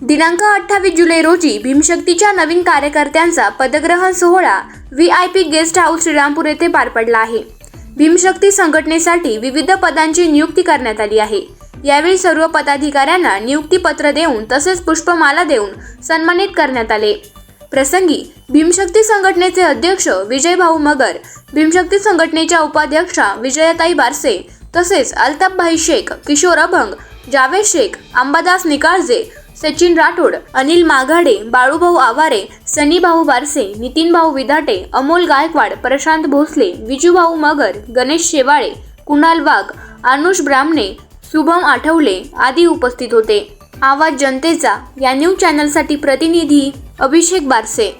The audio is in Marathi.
दिनांक अठ्ठावीस जुलै रोजी भीमशक्तीच्या नवीन कार्यकर्त्यांचा पदग्रहण सोहळा V I P guest house Shrirampur येथे पार पडला आहे. भीमशक्ती संघटनेसाठी विविध पदांची नियुक्ती करण्यात आली आहे. यावेळी सर्व पदाधिकाऱ्यांना नियुक्तीपत्र देऊन तसेच पुष्पमाला देऊन सन्मानित करण्यात आले. प्रसंगी भीमशक्ती संघटनेचे अध्यक्ष विजयभाऊ मगर भीमशक्ती संघटनेच्या उपाध्यक्षा विजयाताई बारसे तसेच अल्ताफभाई शेख किशोर अभंग जावेद शेख अंबादास निकाळजे सचिन राठोड अनिल माघाडे बाळूभाऊ आवारे सनीभाऊ बारसे नितीनभाऊ विधाटे अमोल गायकवाड प्रशांत भोसले विजूभाऊ मगर गणेश शेवाळे कुणाल वाघ अनुष ब्राह्मणे शुभम आठवले आदी उपस्थित होते. आवाज जनतेचा या न्यूज चॅनलसाठी प्रतिनिधी अभिषेक बारसे.